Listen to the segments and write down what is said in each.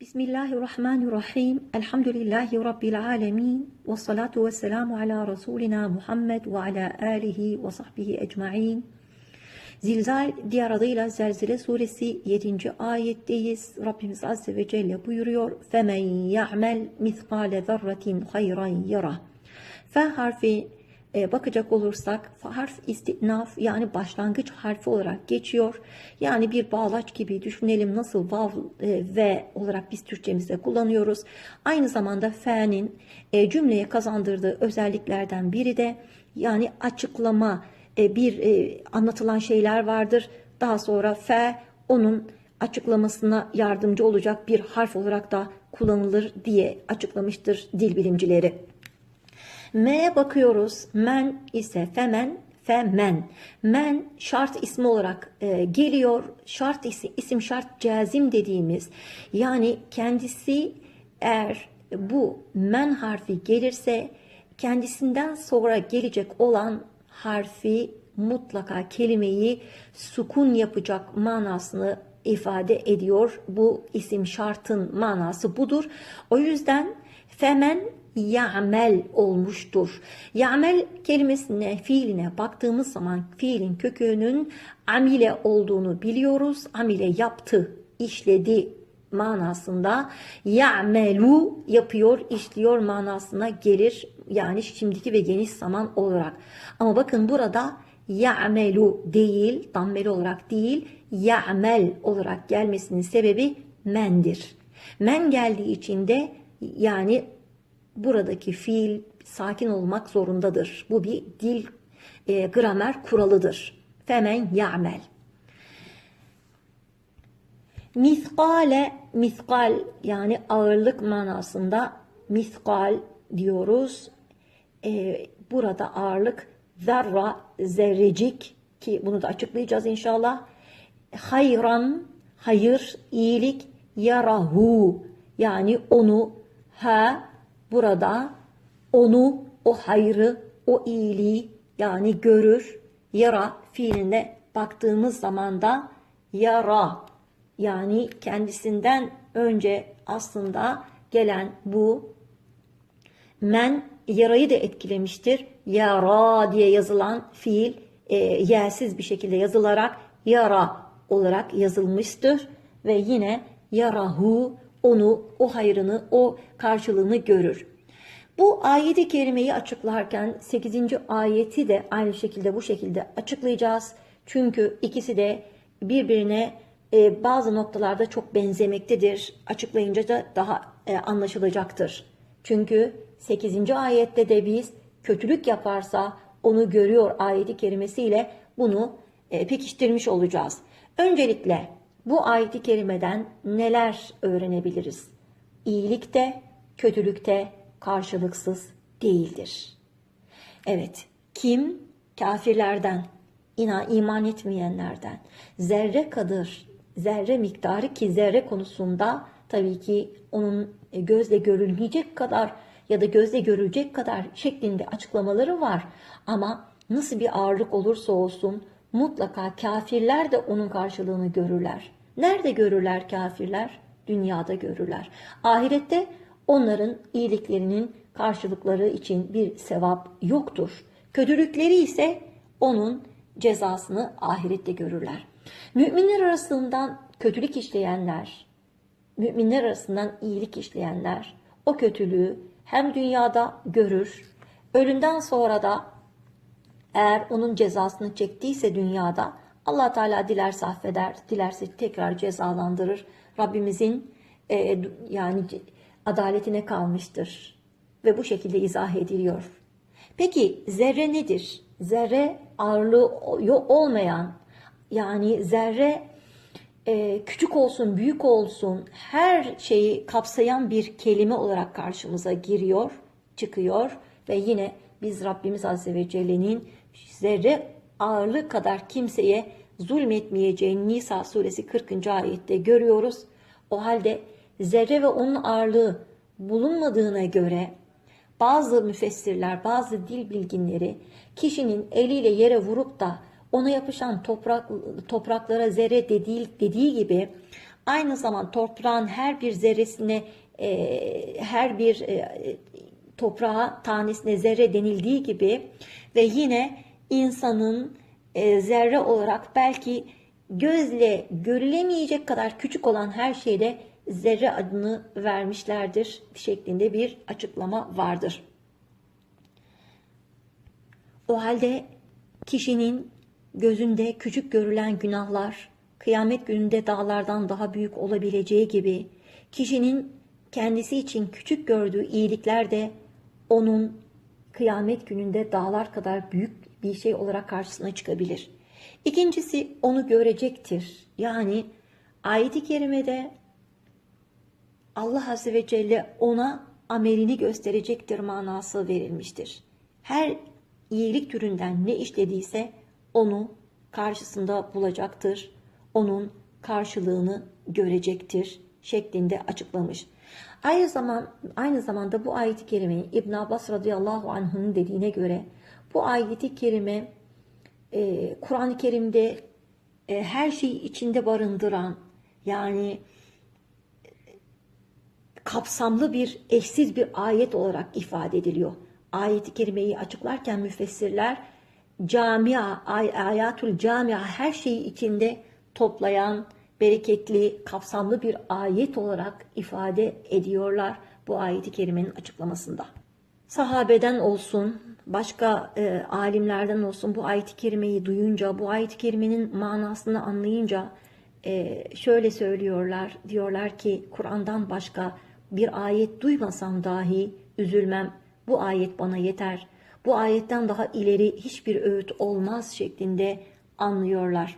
Bismillahirrahmanirrahim. Elhamdülillahi Rabbil alemin. Ve salatu ve selamu ala Resulina Muhammed ve ala alihi ve sahbihi ecma'in. Zilzal diğer adıyla Zelzele suresi 7. ayetteyiz. Rabbimiz Azze ve Celle buyuruyor. فَمَنْ يَعْمَلْ مِثْقَالَ ذَرَّةٍ خَيْرًا يَرَى F harfi e, bakacak olursak harf istinaf yani başlangıç harfi olarak geçiyor. Yani bir bağlaç gibi düşünelim nasıl vav ve olarak biz Türkçemizde kullanıyoruz. Aynı zamanda fe'nin e, cümleye kazandırdığı özelliklerden biri de yani açıklama e, bir e, anlatılan şeyler vardır. Daha sonra fe onun açıklamasına yardımcı olacak bir harf olarak da kullanılır diye açıklamıştır dil bilimcileri. M'ye bakıyoruz. Men ise femen, femen. Men şart ismi olarak e, geliyor. Şart isi, isim şart cazim dediğimiz yani kendisi eğer bu men harfi gelirse kendisinden sonra gelecek olan harfi mutlaka kelimeyi sukun yapacak manasını ifade ediyor. Bu isim şartın manası budur. O yüzden femen ya'mel olmuştur. Ya'mel kelimesine, fiiline baktığımız zaman fiilin kökünün amile olduğunu biliyoruz. Amile yaptı, işledi manasında ya'melu yapıyor, işliyor manasına gelir. Yani şimdiki ve geniş zaman olarak. Ama bakın burada ya'melu değil, dammeli olarak değil, ya'mel olarak gelmesinin sebebi mendir. Men geldiği için de yani buradaki fiil sakin olmak zorundadır. Bu bir dil e, gramer kuralıdır. Femen ya'mel. Miskale, miskal yani ağırlık manasında miskal diyoruz. Ee, burada ağırlık zarra, zerrecik ki bunu da açıklayacağız inşallah. Hayran, hayır, iyilik, yarahu yani onu, ha burada onu, o hayrı, o iyiliği yani görür. Yara fiiline baktığımız zaman da yara yani kendisinden önce aslında gelen bu men yarayı da etkilemiştir. Yara diye yazılan fiil e, yersiz bir şekilde yazılarak yara olarak yazılmıştır ve yine yarahu onu, o hayrını, o karşılığını görür. Bu ayeti kerimeyi açıklarken 8. ayeti de aynı şekilde bu şekilde açıklayacağız. Çünkü ikisi de birbirine e, bazı noktalarda çok benzemektedir. Açıklayınca da daha e, anlaşılacaktır. Çünkü 8. ayette de biz kötülük yaparsa onu görüyor ayeti kerimesiyle bunu e, pekiştirmiş olacağız. Öncelikle bu ayeti kerimeden neler öğrenebiliriz? İyilikte, kötülükte karşılıksız değildir. Evet, kim kafirlerden, iman etmeyenlerden zerre kadar zerre miktarı ki zerre konusunda tabii ki onun e, gözle görülmeyecek kadar ya da gözle görülecek kadar şeklinde açıklamaları var. Ama nasıl bir ağırlık olursa olsun mutlaka kafirler de onun karşılığını görürler. Nerede görürler kafirler? Dünyada görürler. Ahirette onların iyiliklerinin karşılıkları için bir sevap yoktur. Kötülükleri ise onun cezasını ahirette görürler. Müminler arasından kötülük işleyenler, müminler arasından iyilik işleyenler o kötülüğü hem dünyada görür, ölümden sonra da eğer onun cezasını çektiyse dünyada allah Teala dilerse affeder, dilerse tekrar cezalandırır. Rabbimizin e, yani adaletine kalmıştır ve bu şekilde izah ediliyor. Peki zerre nedir? Zerre ağırlığı olmayan yani zerre e, küçük olsun, büyük olsun her şeyi kapsayan bir kelime olarak karşımıza giriyor, çıkıyor ve yine biz Rabbimiz Azze ve Celle'nin zerre ağırlığı kadar kimseye zulmetmeyeceğini Nisa suresi 40. ayette görüyoruz. O halde zerre ve onun ağırlığı bulunmadığına göre bazı müfessirler, bazı dil bilginleri kişinin eliyle yere vurup da ona yapışan toprak, topraklara zerre dediği, dediği gibi Aynı zaman toprağın her bir zerresine, e, her bir e, toprağa tanesine zerre denildiği gibi ve yine insanın e, zerre olarak belki gözle görülemeyecek kadar küçük olan her şeyde zerre adını vermişlerdir şeklinde bir açıklama vardır. O halde kişinin gözünde küçük görülen günahlar kıyamet gününde dağlardan daha büyük olabileceği gibi kişinin kendisi için küçük gördüğü iyilikler de onun kıyamet gününde dağlar kadar büyük bir şey olarak karşısına çıkabilir. İkincisi onu görecektir. Yani ayet-i kerimede Allah Azze ve Celle ona amelini gösterecektir manası verilmiştir. Her iyilik türünden ne işlediyse onu karşısında bulacaktır. Onun karşılığını görecektir şeklinde açıklamış. Aynı zaman aynı zamanda bu ayet-i İbn Abbas radıyallahu anh'ın dediğine göre bu ayet-i kerime e, Kur'an-ı Kerim'de e, her şeyi içinde barındıran yani kapsamlı bir eşsiz bir ayet olarak ifade ediliyor. Ayet-i kerimeyi açıklarken müfessirler camia, ay, ayatul camia her şeyi içinde toplayan bereketli, kapsamlı bir ayet olarak ifade ediyorlar bu ayeti kerimenin açıklamasında. Sahabeden olsun, başka e, alimlerden olsun bu ayet-i kerimeyi duyunca, bu ayet-i kerimenin manasını anlayınca e, şöyle söylüyorlar. Diyorlar ki Kur'an'dan başka bir ayet duymasam dahi üzülmem. Bu ayet bana yeter. Bu ayetten daha ileri hiçbir öğüt olmaz şeklinde anlıyorlar.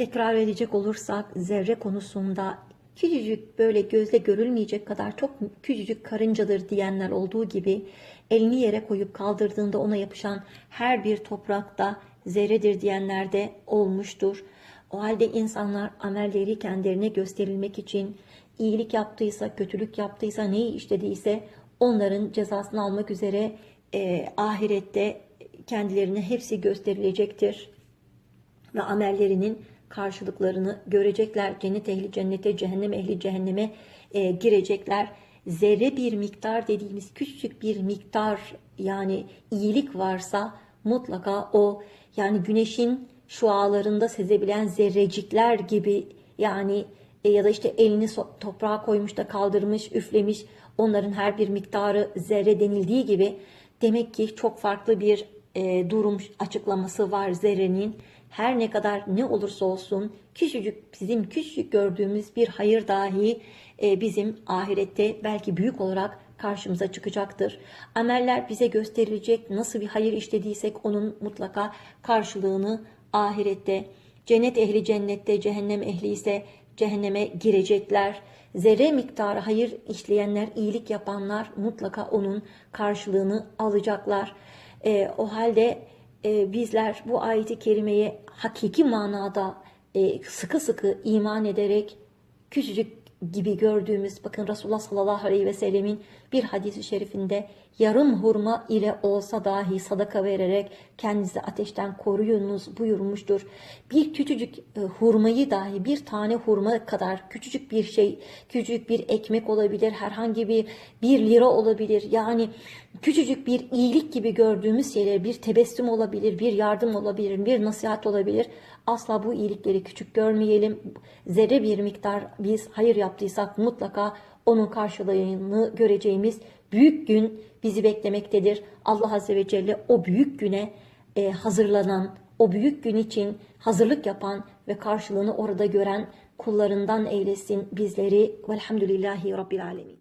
Tekrar edecek olursak zerre konusunda küçücük böyle gözle görülmeyecek kadar çok küçücük karıncadır diyenler olduğu gibi elini yere koyup kaldırdığında ona yapışan her bir toprakta zerredir diyenler de olmuştur. O halde insanlar amelleri kendilerine gösterilmek için iyilik yaptıysa, kötülük yaptıysa, neyi işlediyse onların cezasını almak üzere e, ahirette kendilerine hepsi gösterilecektir. Ve amellerinin karşılıklarını görecekler. Cennet ehli cennete, cehennem ehli cehenneme e, girecekler. Zerre bir miktar dediğimiz küçük bir miktar yani iyilik varsa mutlaka o yani güneşin şualarında sezebilen zerrecikler gibi yani e, ya da işte elini toprağa koymuş da kaldırmış, üflemiş onların her bir miktarı zerre denildiği gibi demek ki çok farklı bir e, durum açıklaması var zerrenin her ne kadar ne olursa olsun küçücük bizim küçücük gördüğümüz bir hayır dahi e, bizim ahirette belki büyük olarak karşımıza çıkacaktır. Ameller bize gösterilecek nasıl bir hayır işlediysek onun mutlaka karşılığını ahirette cennet ehli cennette cehennem ehli ise cehenneme girecekler. Zerre miktarı hayır işleyenler, iyilik yapanlar mutlaka onun karşılığını alacaklar. E, o halde e, bizler bu ayeti kerimeye hakiki manada e, sıkı sıkı iman ederek küçücük gibi gördüğümüz bakın Resulullah sallallahu aleyhi ve sellemin bir hadisi şerifinde yarım hurma ile olsa dahi sadaka vererek kendinizi ateşten koruyunuz buyurmuştur. Bir küçücük e, hurmayı dahi bir tane hurma kadar küçücük bir şey, küçücük bir ekmek olabilir, herhangi bir bir lira olabilir. Yani küçücük bir iyilik gibi gördüğümüz şeyler bir tebessüm olabilir, bir yardım olabilir, bir nasihat olabilir. Asla bu iyilikleri küçük görmeyelim. Zerre bir miktar biz hayır yaptıysak mutlaka onun karşılığını göreceğimiz büyük gün bizi beklemektedir. Allah Azze ve Celle o büyük güne e, hazırlanan, o büyük gün için hazırlık yapan ve karşılığını orada gören kullarından eylesin bizleri. Velhamdülillahi Rabbil Alemin.